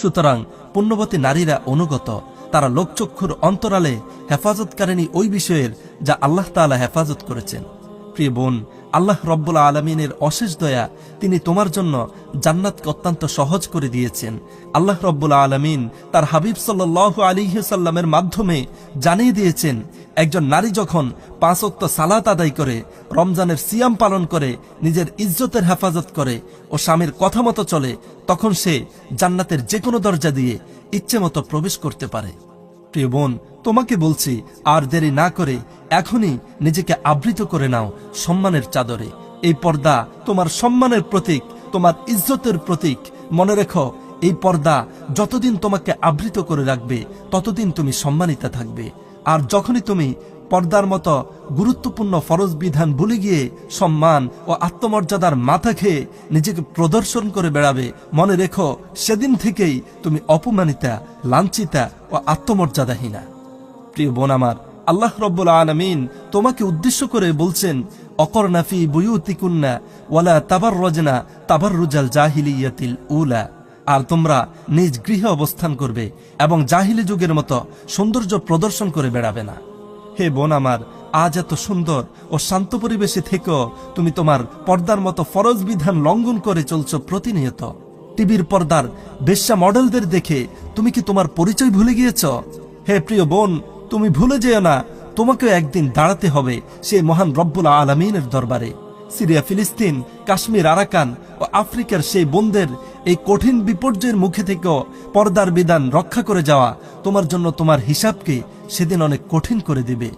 সুতরাং পুণ্যবতী নারীরা অনুগত। তারা লোকচক্ষুর অন্তরালে হেফাজতকারিনী ওই বিষয়ের যা আল্লাহ তালা হেফাজত করেছেন। প্রিয় বোন আল্লাহ রব্বুল আলমিনের অশেষ দয়া তিনি তোমার জন্য জান্নাতকে অত্যন্ত সহজ করে দিয়েছেন। আল্লাহ রব্বুল আলমিন তার হাবিব সাল্লাহ আলিহাল্লামের মাধ্যমে জানিয়ে দিয়েছেন, একজন নারী যখন পাঁচ অক্ত সালাত আদায় করে, রমজানের সিয়াম পালন করে, নিজের ইজ্জতের হেফাজত করে ও স্বামীর কথা মতো চলে, তখন সে জান্নাতের যে কোনো দরজা দিয়ে ইচ্ছে মতো প্রবেশ করতে পারে। প্রিয় বোন, তোমাকে বলছি, আর দেরি না করে এখনই নিজেকে আবৃত করে নাও সম্মানের চাদরে। এই পর্দা তোমার সম্মানের প্রতীক, তোমার ইজ্জতের প্রতীক। মনে রেখো, এই পর্দা যতদিন তোমাকে আবৃত করে রাখবে, ততদিন তুমি সম্মানিতা থাকবে। আর যখনই তুমি পর্দার মতো গুরুত্বপূর্ণ ফরজ বিধান ভুলে গিয়ে সম্মান ও আত্মমর্যাদার মাথা খেয়ে নিজেকে প্রদর্শন করে বেড়াবে। মনে রেখো, সেদিন থেকেই তুমি অপমানিতা, লাঞ্ছিতা ও আত্মমর্যাদাহীনা। প্রিয় বোন আমার, আল্লাহ রব্বুল আলমিন তোমাকে উদ্দেশ্য করে বলছেন অকরনাফি বুয়ুতিকুন্না ওয়ালা তাবার রজনা তাবার রুজাল জাহিলিয়াতিল উলা। আর তোমরা নিজ গৃহে অবস্থান করবে এবং জাহিলি যুগের মতো সৌন্দর্য প্রদর্শন করে বেড়াবে না। হে বোন আমার, আজ এত সুন্দর ও শান্ত পরিবেশে থেকেও তুমি তোমার পর্দার মতো ফরজ বিধান লঙ্ঘন করে চলছ প্রতিনিয়ত। টিভির পর্দার বেশ্যা মডেলদের দেখে তুমি কি তোমার পরিচয় ভুলে গিয়েছ? হে প্রিয় বোন, তুমি ভুলে যেও না, তোমাকেও একদিন দাঁড়াতে হবে সেই মহান রব্বুল আলমিনের দরবারে। সিরিয়া, ফিলিস্তিন, কাশ্মীর, আরাকান ও আফ্রিকার সেই বোনদের এই কঠিন বিপর্যয়ের মুখে থেকেও পর্দার বিধান রক্ষা করে যাওয়া তোমার জন্য তোমার হিসাবকে সেদিন অনেক কঠিন করে দিবে।